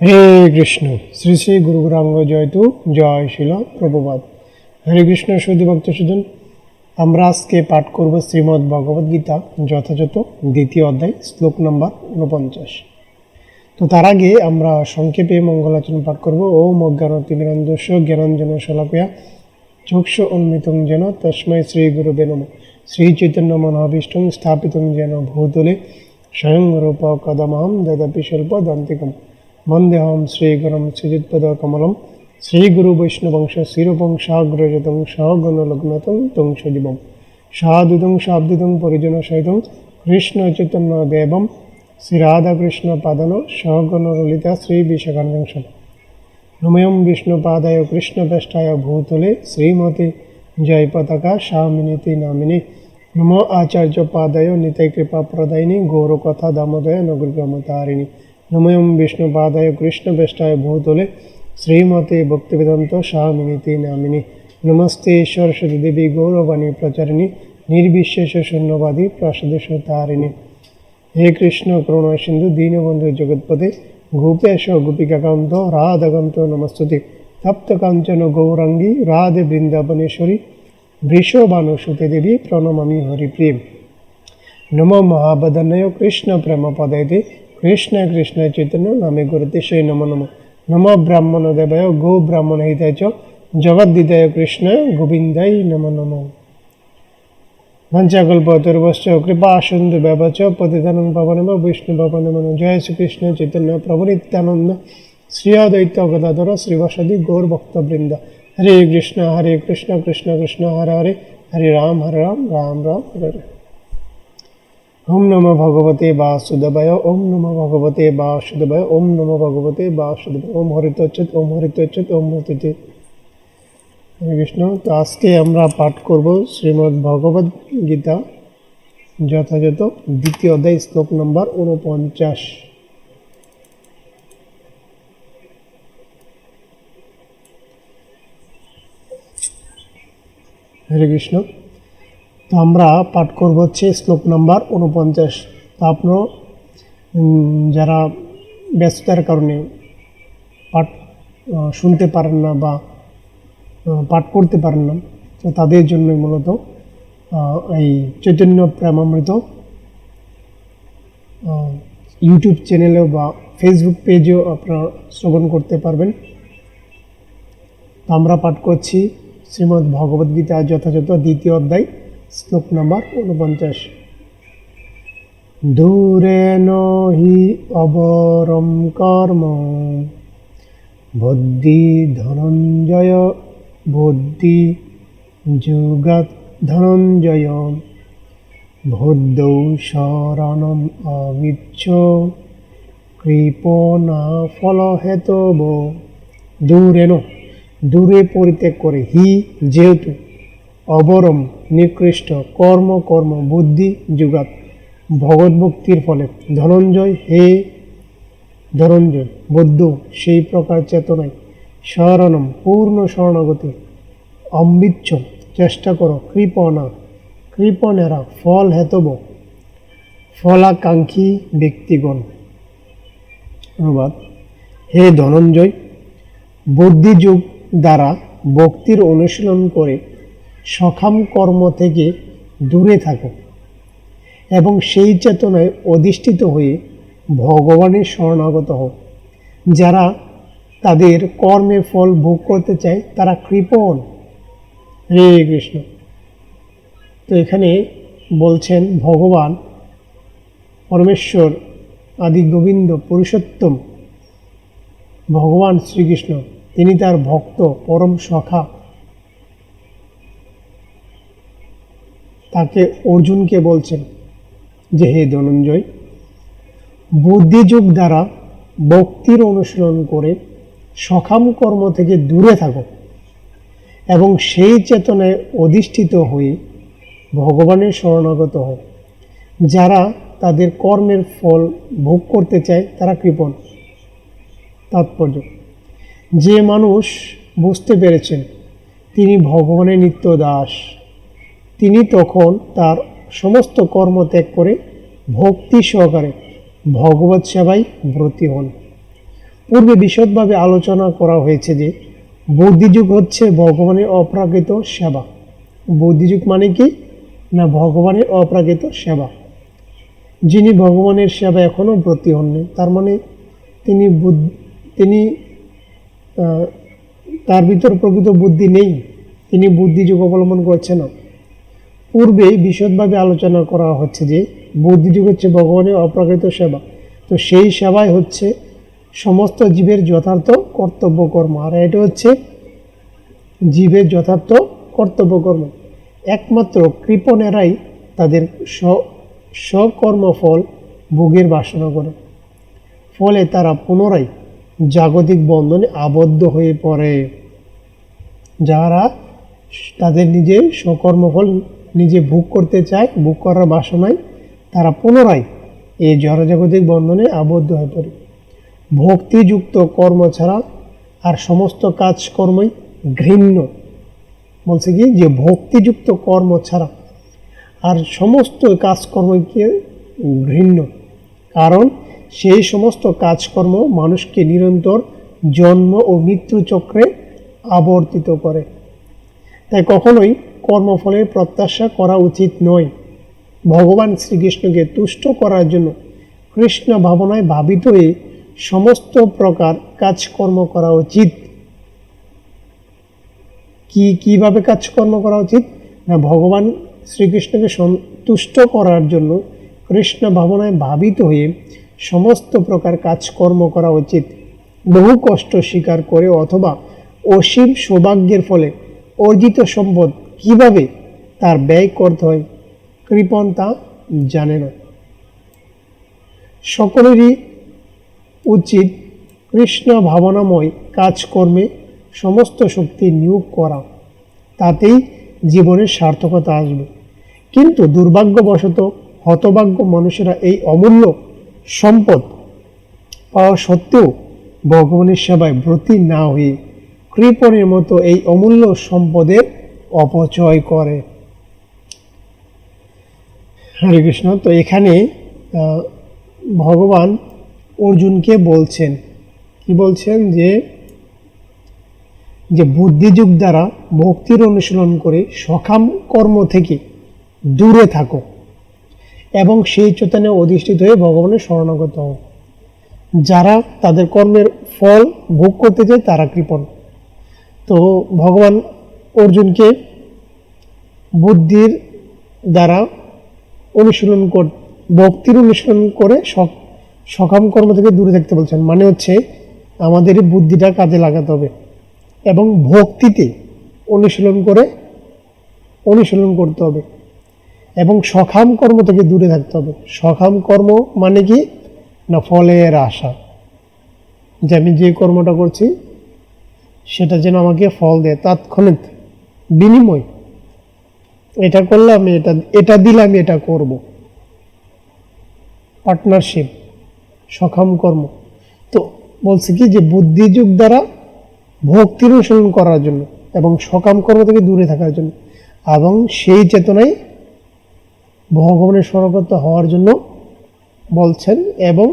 হরে কৃষ্ণ। শ্রী শ্রী গুরু গৌরাঙ্গ জয়তু জয় শিল প্রভুপাত হরে কৃষ্ণ সুধী ভক্ত সুজন আমরা আজকে পাঠ করব শ্রীমদ্ ভগবদ গীতা, যথাযথ দ্বিতীয় অধ্যায়, শ্লোক নম্বর উনপঞ্চাশ তো তার আগে আমরা সংক্ষেপে মঙ্গলাচরণ পাঠ করব। ওম অজ্ঞান তিমিরান্দস্য জ্ঞানাঞ্জন শলাকয়া চক্ষু উন্মিতং যেন তস্মৈ শ্রী গুরুবে নম। শ্রী চৈতন্য মনোভীষ্টং স্থাপিতং যেন ভূতলে, স্বয়ং রূপ কদমহম দদপি স্বল্প দন্তিকম। তং সজীবম সাধুতং শাব্দিতং পরিজন সহিতং কৃষ্ণ চৈতন্য দেবম শ্রীরাধাকৃষ্ণ পাদন সগণ ললিতা শ্রী বিশাখানংশ নময়ম বিষ্ণুপাদায় কৃষ্ণপৃষ্ঠায় ভূতলে শ্রীমতী জয় পতাকা স্বামিনীতি নামিনী নম আচার্য পাদায় নিতাই কৃপা প্রদায়িনী গৌরকথা দামোদয় নগরগ্রামতারিণী নময়ম বিষ্ণুপাদায় কৃষ্ণপৃষ্ঠায় ভূতলে শ্রীমতে ভক্তিবেদান্ত স্বামিনীতি নামিনী নমস্তে সরস্বতী গৌরবাণী প্রচারিণী নির্বিশেষ শূন্যবাদী প্রাসদেশ তারিণী হে কৃষ্ণ করুণা সিন্ধু দীনবন্ধু জগৎপদে গোপেশ গোপিকাকান্ত রাধকান্ত নমস্তুতে তপ্ত কাঞ্চন গৌরাঙ্গী রাধে বৃন্দাবনেশ্বরী বৃষবানুসুতে দেবী প্রণমামি হরিপ্রেম নম মহাবদনয় কৃষ্ণ প্রেম পদয়তে কৃষ্ণ কৃষ্ণ চৈতন্য নামে গুরুতে সেই নম নম। নম ব্রাহ্মণ দেবায় গো ব্রাহ্মণ হিতায় চ জগদ্দিতায় কৃষ্ণ গোবিন্দাই নম নম। পঞ্চাকল্পতর্বশ্চ কৃপা সিন্ধু ব্যবচ পতিতানং পবনম বিষ্ণু ভবন মন জয় শ্রীকৃষ্ণ চৈতন্য, প্রভু নিত্যানন্দ শ্রী অদ্বৈত গদাধর শ্রীবসদি গৌর ভক্তবৃন্দ। হরে কৃষ্ণ হরে কৃষ্ণ কৃষ্ণ কৃষ্ণ, হরে হরে হরে রাম হরে রাম রাম রাম, হরে হরে। ওম নম ভগবতে বা বাসুদেবায়, ওম নম ভগবতে বা বাসুদেবায়, ওম নম ভগবতে বাসুদেবায়। ওম হরিতচ্ছেদ ওম হরিতচ্ছেদ ওম হরিতচ্ছেদ হরে কৃষ্ণ। তো আজকে আমরা পাঠ করব শ্রীমদ্ ভগবদ গীতা, যথাযথ দ্বিতীয় অধ্যায়, শ্লোক নম্বর উনপঞ্চাশ হরে কৃষ্ণ। তো আমরা পাঠ করব হচ্ছে শ্লোক নাম্বার উনপঞ্চাশ। তো আপনার যারা ব্যস্ততার কারণে পাঠ শুনতে পারেন না বা পাঠ করতে পারেন না, তো তাদের জন্যই মূলত এই চৈতন্য প্রেমামৃত ইউটিউব চ্যানেলেও বা ফেসবুক পেজেও আপনারা শ্রবণ করতে পারবেন। তো আমরা পাঠ করছি শ্রীমদ্ ভগবদ্গীতা যথাযথ দ্বিতীয় অধ্যায়। শ্লোক নাম্বার উনপঞ্চাশ দূরেন হি অবরম কর্ম, বুদ্ধি ধনঞ্জয়, বুদ্ধি যুগাত ধনঞ্জয়, বুদ্ধৌ শরণম অবিচ্ছ কৃপণা ফলহেতব। দূরেন দূরে পরিত্যাগ করে, হি যেহেতু অবরম নিকৃষ্ট কর্ম কর্ম, বুদ্ধি যুগাত ভগৎ ভক্তির ফলে ধনঞ্জয়, হে ধনঞ্জয় বৌদ্ধ সেই প্রকার চেতনায় শরণম, পূর্ণ শরণাগতি। অম্বিচ্ছ, চেষ্টা করো, কৃপণা, কৃপণেরা ফল হেতব। ফলাকাঙ্ক্ষী ব্যক্তিগণ। অনুবাদ, হে ধনঞ্জয় বুদ্ধিযুগ দ্বারা ভক্তির অনুশীলন করে সকাম কর্ম থেকে দূরে থাকো এবং সেই চেতনায় অধিষ্ঠিত হয়ে ভগবানের শরণাগত হও। যারা তাদের কর্মে ফল ভোগ করতে চায়, তারা কৃপণ। হে কৃষ্ণ। তো এখানে বলছেন ভগবান পরমেশ্বর আদি গোবিন্দ পুরুষোত্তম। ভগবান শ্রীকৃষ্ণ, তিনি তার ভক্ত, পরম সখা। তাকে অর্জুনকে বলছেন যে, হে ধনঞ্জয়, বুদ্ধিযুগ দ্বারা ভক্তির অনুশীলন করে সকাম কর্ম থেকে দূরে থাকো এবং সেই চেতনায় অধিষ্ঠিত হয়ে ভগবানের শরণাগত হও। যারা তাদের কর্মের ফল ভোগ করতে চায়, তারা কৃপণ। তাৎপর্য। যে মানুষ বুঝতে পেরেছেন, তিনি ভগবানের নিত্য দাস। তিনি তখন তার সমস্ত কর্ম ত্যাগ করে ভক্তি সহকারে ভগবত সেবায় ব্রতী হন। পূর্বে বিশদভাবে আলোচনা করা হয়েছে যে বুদ্ধিযুগ হচ্ছে ভগবানের অপ্রাকৃত সেবা। বুদ্ধিযুগ মানে কি? না ভগবানের অপ্রাকৃত সেবা। যিনি ভগবানের সেবা এখনও ব্রতী হননি, তার মানে তিনি তিনি তার ভিতর প্রকৃত বুদ্ধি নেই। তিনি বুদ্ধিযুগ অবলম্বন করছে না। পূর্বেই বিশদভাবে আলোচনা করা হচ্ছে যে বুদ্ধিযুগ হচ্ছে ভগবানের অপ্রাকৃত সেবা। তো সেই সেবাই হচ্ছে সমস্ত জীবের যথার্থ কর্তব্য কর্ম। আর এটা হচ্ছে জীবের যথার্থ কর্তব্য কর্ম। একমাত্র কৃপণেরাই তাদের স্বকর্মফল ভোগের বাসনা করে। ফলে তারা পুনরায় জাগতিক বন্ধনে আবদ্ধ হয়ে পড়ে। যারা তাদের নিজের স্বকর্মফল নিজে ভোগ করতে চায় ভোগ করার বাসনায় তারা পুনরায় এই জড়জাগতিক বন্ধনে আবদ্ধ হয়ে পড়ে। ভক্তিযুক্ত কর্ম ছাড়া আর সমস্ত কাজকর্মই ঘৃণ্য। বলছে কি? যে ভক্তিযুক্ত কর্ম ছাড়া আর সমস্ত কাজকর্মকে ঘৃণ্য? কারণ সেই সমস্ত কাজকর্ম মানুষকে নিরন্তর জন্ম ও মৃত্যু চক্রে আবর্তিত করে। তাই কখনোই কর্মফলের প্রত্যাশা করা উচিত নয়। ভগবান শ্রীকৃষ্ণকে তুষ্ট করার জন্য কৃষ্ণ ভাবনায় ভাবিত হয়ে সমস্ত প্রকার কাজকর্ম করা উচিত। কি, কীভাবে কাজকর্ম করা উচিত? না, ভগবান শ্রীকৃষ্ণকে সন্তুষ্ট করার জন্য কৃষ্ণ ভাবনায় ভাবিত হয়ে সমস্ত প্রকার কাজকর্ম করা উচিত। বহু কষ্ট স্বীকার করে অথবা অসীম সৌভাগ্যের ফলে অর্জিত সম্পদ কীভাবে তার ব্যয় করতে হয় কৃপণ তা জানে না। সকলেরই উচিত কৃষ্ণ ভাবনাময় কাজকর্মে সমস্ত শক্তি নিয়োগ করা। তাতেই জীবনের সার্থকতা আসবে। কিন্তু দুর্ভাগ্যবশত হতভাগ্য মানুষেরা এই অমূল্য সম্পদ পাওয়া সত্ত্বেও ভগবানের সেবায় ব্রতী না হয়ে কৃপণের মতো এই অমূল্য সম্পদের অপচয় করে। হরে কৃষ্ণ, তো এখানে ভগবান অর্জুনকে বলছেন। কি বলছেন? যে যে বুদ্ধিযুগ দ্বারা ভক্তির অনুশীলন করে সকাম কর্ম থেকে দূরে থাকো এবং সেই চেতনে অধিষ্ঠিত হয়ে ভগবানের শরণাগত হও। যারা তাদের কর্মের ফল ভোগ করতে চায় তারা কৃপণ। তো ভগবান অর্জুনকে বুদ্ধির দ্বারা অনুশীলন কর, ভক্তির অনুশীলন করে সক- সকাম কর্ম থেকে দূরে থাকতে বলছেন। মানে হচ্ছে আমাদের বুদ্ধিটা কাজে লাগাতে হবে এবং ভক্তিতে অনুশীলন করে অনুশীলন করতে হবে এবং সকাম কর্ম থেকে দূরে থাকতে হবে। সকাম কর্ম মানে কি? না, ফলের আশা। যে আমি যে কর্মটা করছি, সেটা যেন আমাকে ফল দেয়। তাৎক্ষণিক বিনিময়। এটা করলে আমি এটা এটা দিলে আমি এটা করব। পার্টনারশিপ সকাম কর্ম। তো বলছে কি যে বুদ্ধিযুগ দ্বারা ভক্তির অনুসরণ করার জন্য এবং সকাম কর্ম থেকে দূরে থাকার জন্য এবং সেই চেতনায় ভগবানের স্বরগত হওয়ার জন্য বলছেন এবং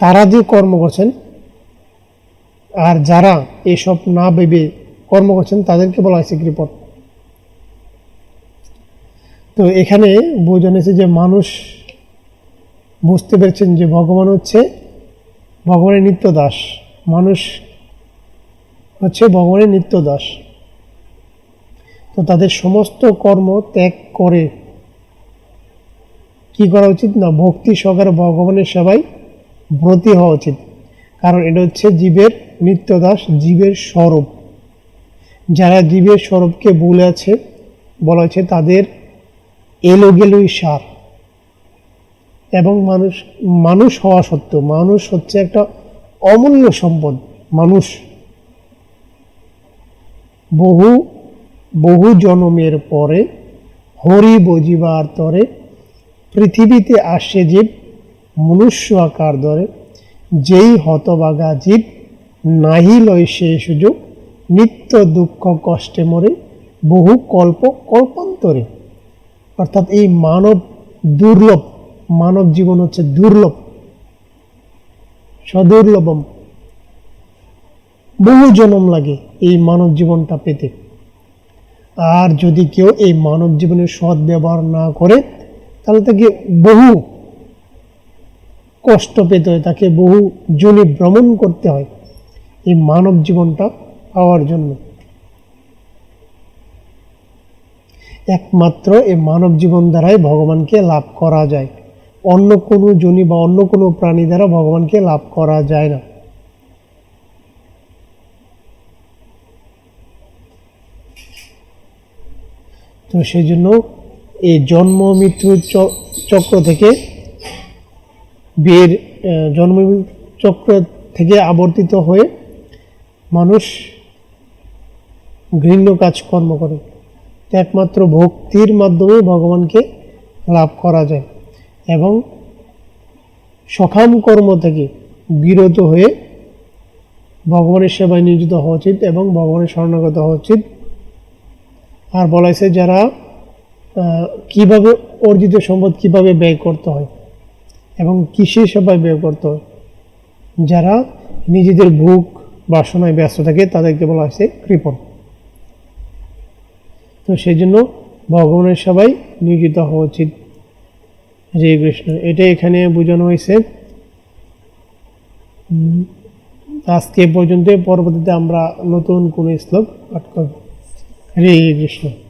তারা যে কর্ম করছেন আর যারা এসব না ভেবে কর্ম করছেন তাদেরকে বলা হয়েছে কৃপণ। তো এখানে বোঝানো যে মানুষ বুঝতে পেরেছেন যে ভগবান হচ্ছে ভগবানের নিত্য দাস মানুষ হচ্ছে ভগবানের নিত্য দাস তো তাদের সমস্ত কর্ম ত্যাগ করে কি করা উচিত না? ভক্তি সহকারে ভগবানের সেবায় ব্রতী হওয়া উচিত। কারণ এটা হচ্ছে জীবের নিত্য দাস জীবের স্বরূপ। যারা জীবের স্বরূপকে বলে আছে, বলা হয়েছে তাদের এলো গেলোই সার। এবং মানুষ মানুষ হওয়া সত্ত্বেও, মানুষ হচ্ছে একটা অমূল্য সম্পদ, মানুষ। বহু বহু জনমের পরে, হরি বজিবার তরে, পৃথিবীতে আসে জীব, মনুষ্য আকার ধরে, যেই হতবাগা জীব নাহি লয় সে সুযোগ, নিত্য দুঃখ কষ্টে মরে, বহু কল্প কল্পান্তরে। অর্থাৎ এই মানব দুর্লভ, মানব জীবন হচ্ছে দুর্লভ, সদুর্লভম। বহু জনম লাগে এই মানব জীবনটা পেতে। আর যদি কেউ এই মানব জীবনের সৎ ব্যবহার না করে, তাহলে তাকে বহু কষ্ট পেতে হয়, তাকে বহু জনে ভ্রমণ করতে হয় এই মানব জীবনটা পাওয়ার জন্য। একমাত্র এই মানব জীবন দ্বারাই ভগবানকে লাভ করা যায়। অন্য কোনো জনি বা অন্য কোনো প্রাণী দ্বারা ভগবানকে লাভ করা যায় না। তো সেই জন্য এই জন্ম মৃত্যু চক্র থেকে বিয়ের জন্ম চক্র থেকে আবর্তিত হয়ে মানুষ ঘৃণ্য কাজকর্ম করে। একমাত্র ভক্তির মাধ্যমে ভগবানকে লাভ করা যায় এবং সকাম কর্ম থেকে বিরত হয়ে ভগবানের সেবায় নিয়োজিত হওয়া উচিত এবং ভগবানের শরণাগত হওয়া উচিত। আর বলা হয়েছে যারা কীভাবে অর্জিত সম্পদ কীভাবে ব্যয় করতে হয় এবং কিসের সেবায় ব্যয় করতে হয়, যারা নিজেদের ভোগ বাসনায় ব্যস্ত থাকে তাদেরকে বলা হয়েছে কৃপণ। তো সেই জন্য ভগবানের সবাই নিয়োজিত হওয়া উচিত। হরে কৃষ্ণ। এটা এখানে বোঝানো হয়েছে। আজকে পর্যন্ত পরবর্তীতে আমরা নতুন কোনো শ্লোক পাঠ করব। হরে কৃষ্ণ।